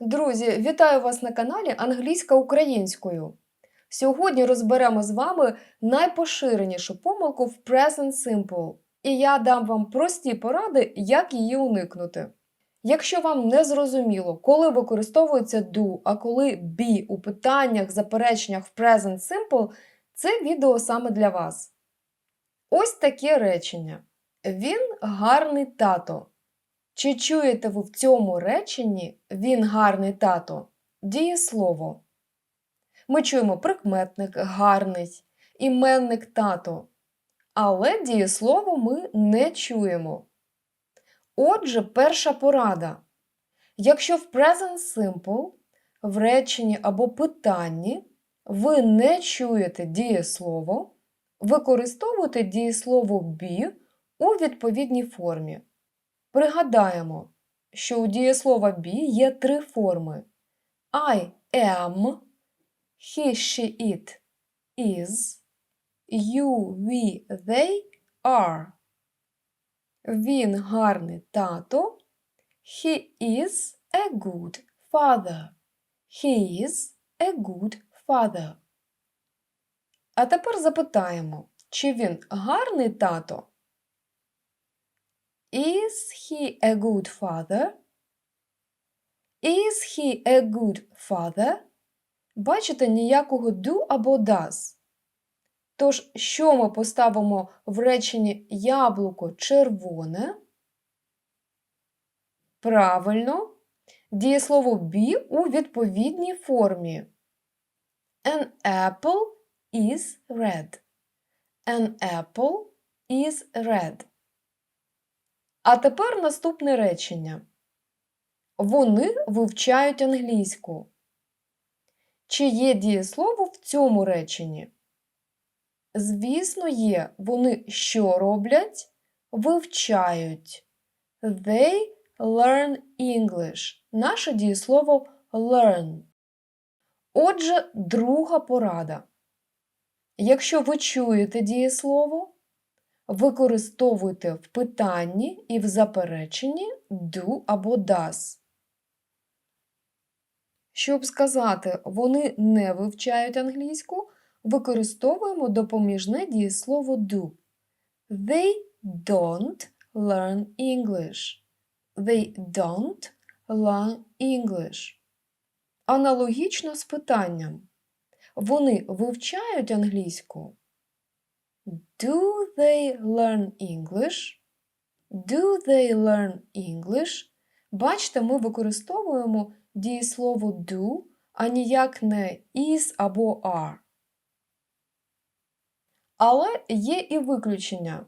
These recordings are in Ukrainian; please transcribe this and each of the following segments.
Друзі, вітаю вас на каналі Англійська українською. Сьогодні розберемо з вами найпоширенішу помилку в Present Simple, і я дам вам прості поради, як її уникнути. Якщо вам не зрозуміло, коли використовується do, а коли be у питаннях, запереченнях в Present Simple, це відео саме для вас. Ось таке речення. Він гарний тато. Чи чуєте ви в цьому реченні він гарний тато? Дієслово. Ми чуємо прикметник гарний, іменник тато. Але дієслово ми не чуємо. Отже, перша порада. Якщо в Present Simple в реченні або питанні ви не чуєте дієслово, використовуйте дієслово be у відповідній формі. Пригадаємо, що у дієслова be є три форми: I am, he, she, it is, you, we, they are. Він гарний тато. He is a good father. He is a good father. А тепер запитаємо, чи він гарний тато? Is he a good father? Is he a good father? Бачите, ніякого do або does. Тож, що ми поставимо в реченні яблуко червоне? Правильно, дієслово be у відповідній формі. An apple is red. An apple is red. А тепер наступне речення. Вони вивчають англійську. Чи є дієслово в цьому реченні? Звісно, є. Вони що роблять? Вивчають. They learn English. Наше дієслово learn. Отже, друга порада. Якщо ви чуєте дієслово, використовуйте в питанні і в запереченні do або does. Щоб сказати, вони не вивчають англійську, використовуємо допоміжне дієслово do. They don't learn English. They don't learn English. Аналогічно з питанням. Вони вивчають англійську? Do they learn English? Do they learn English? Бачите, ми використовуємо дієслово do, а ніяк не is або are. Але є і виключення.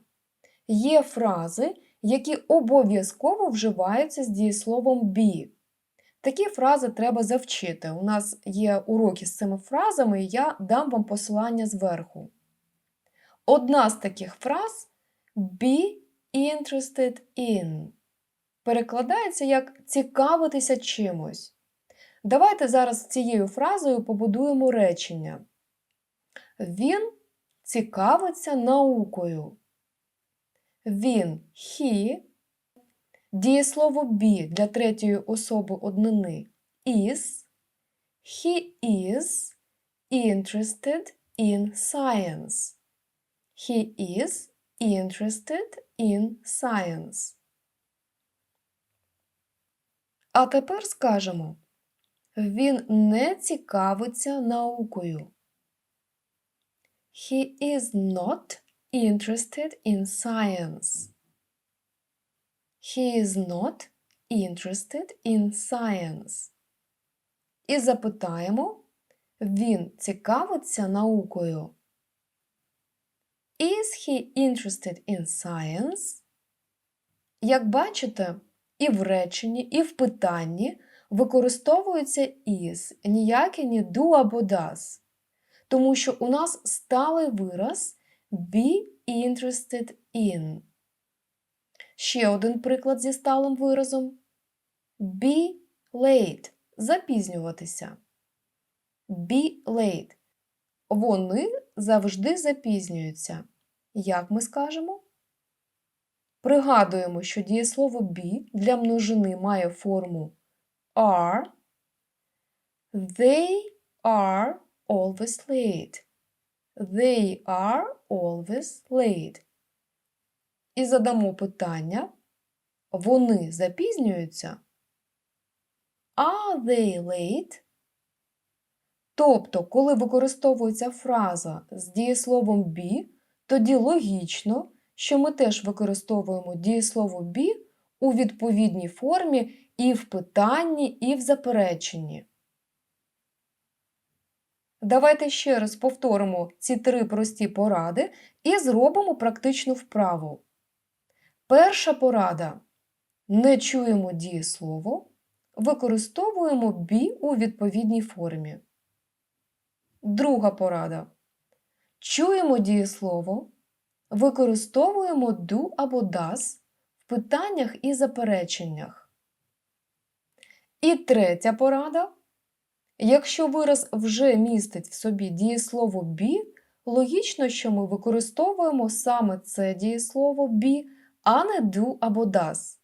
Є фрази, які обов'язково вживаються з дієсловом be. Такі фрази треба завчити. У нас є уроки з цими фразами, і я дам вам посилання зверху. Одна з таких фраз be interested in. Перекладається як цікавитися чимось. Давайте зараз цією фразою побудуємо речення. Він цікавиться наукою. Він he, дієслово be для третьої особи однини is, he is interested in science. He is interested in science. А тепер скажемо, він не цікавиться наукою. He is not interested in science. He is not interested in science. І запитаємо, він цікавиться наукою. Is he interested in science? Як бачите, і в реченні, і в питанні використовується is, ніяке не do або does. Тому що у нас сталий вираз be interested in. Ще один приклад зі сталим виразом. Be late запізнюватися. Be late. Вони завжди запізнюються. Як ми скажемо? Пригадуємо, що дієслово be для множини має форму are, They are always late. They are always late. І задамо питання. Вони запізнюються. Are they late? Тобто, коли використовується фраза з дієсловом be, тоді логічно, що ми теж використовуємо дієслово be у відповідній формі і в питанні, і в запереченні. Давайте ще раз повторимо ці три прості поради і зробимо практичну вправу. Перша порада. Не чуємо дієслово, використовуємо be у відповідній формі. Друга порада. Чуємо дієслово, використовуємо do або does в питаннях і запереченнях. І третя порада. Якщо вираз вже містить в собі дієслово be, логічно, що ми використовуємо саме це дієслово be, а не do або does.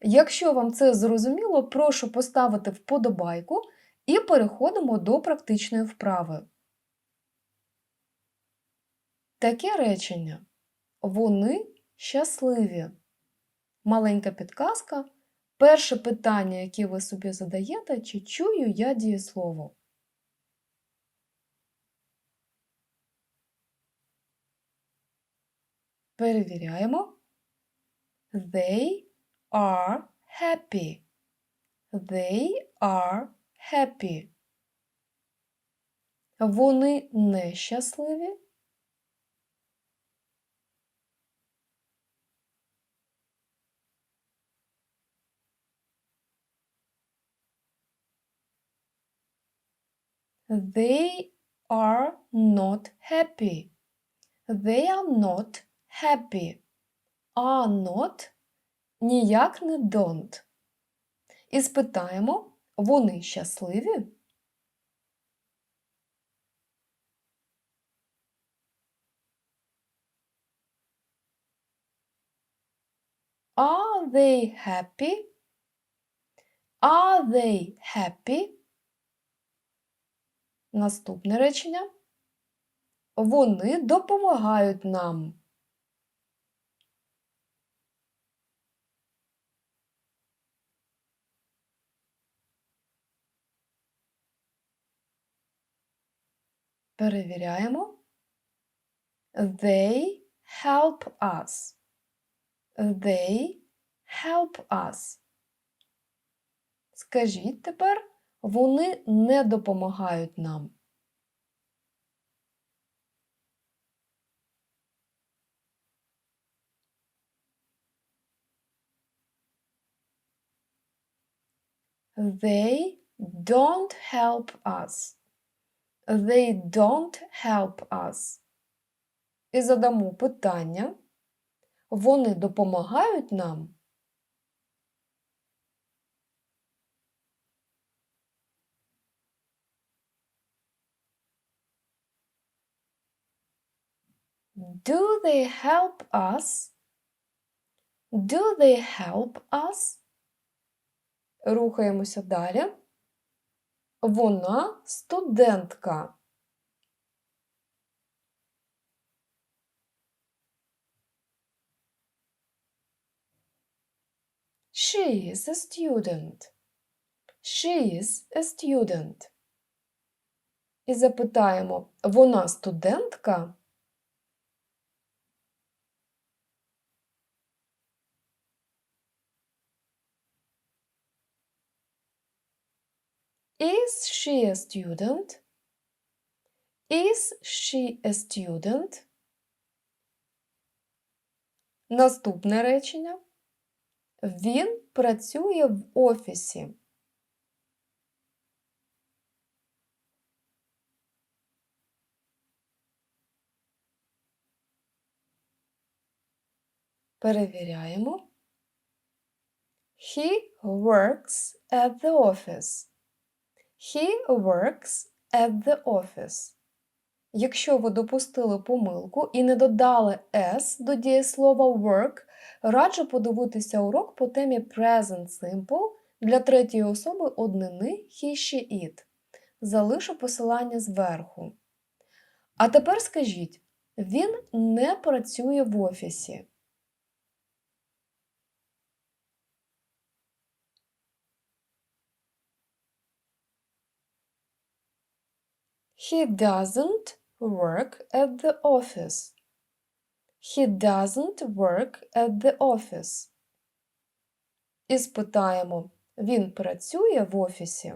Якщо вам це зрозуміло, прошу поставити вподобайку і переходимо до практичної вправи. Таке речення. Вони щасливі. Маленька підказка. Перше питання, яке ви собі задаєте, чи чую я дієслово? Перевіряємо. They are happy. They are happy. Вони нещасливі. They are not happy. They are not happy. Are not ніяк не don't. І спитаємо, вони щасливі? Are they happy? Are they happy? Наступне речення. Вони допомагають нам. Перевіряємо. They help us. They help us. Скажіть тепер, вони не допомагають нам. They don't help us. They don't help us. І задамо питання. Вони допомагають нам? Do they help us? Do they help us? Рухаємося далі. Вона студентка. She is a student. She is a student. І запитаємо, вона студентка? Is she a student? Is she a student? Наступне речення. Він працює в офісі. Перевіряємо. He works at the office. He works at the office. Якщо ви допустили помилку і не додали S до дієслова work, раджу подивитися урок по темі Present Simple Для третьої особи однини he, she, it. Залишу посилання зверху. А тепер скажіть, він не працює в офісі. He doesn't work at the office. He doesn't work at the office. І спитаємо, він працює в офісі?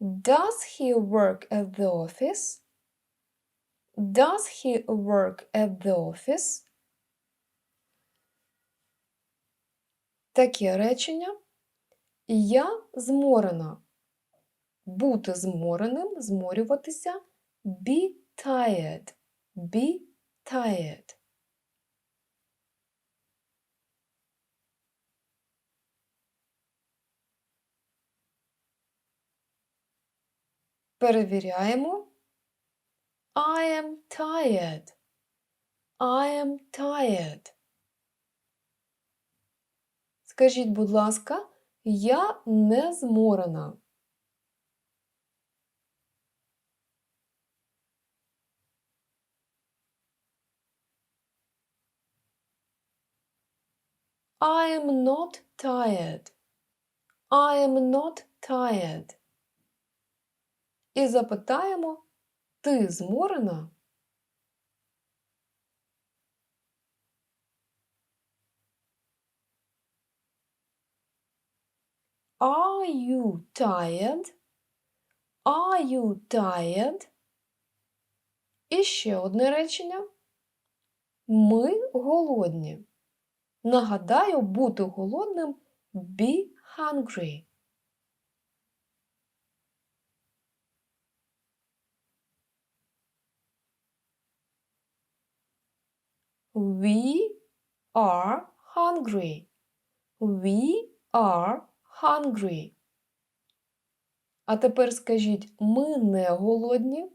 Does he work at the office? Does he work at the office? Таке речення. Я зморена. Бути змореним, зморюватися. Be tired. Be tired. Перевіряємо. I am tired. I am tired. Скажіть, будь ласка, я не зморена. I am not tired. I am not tired. І запитаємо, ти зморена? Are you tired? Are you tired? І ще одне речення. Ми голодні. Нагадаю, бути голодним be hungry. We are hungry. We are hungry. А тепер скажіть, ми не голодні.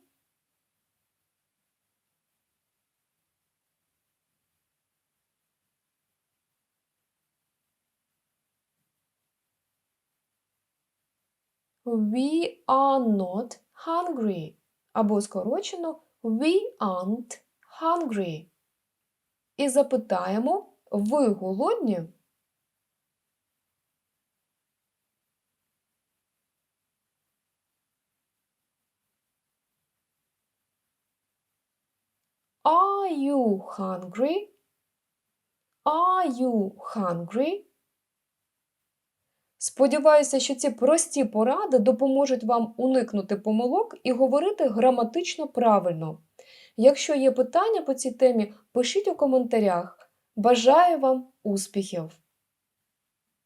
We are not hungry. Або скорочено We aren't hungry. І запитаємо, ви голодні? Are you hungry? Are you hungry? Сподіваюся, що ці прості поради допоможуть вам уникнути помилок і говорити граматично правильно. Якщо є питання по цій темі, пишіть у коментарях. Бажаю вам успіхів!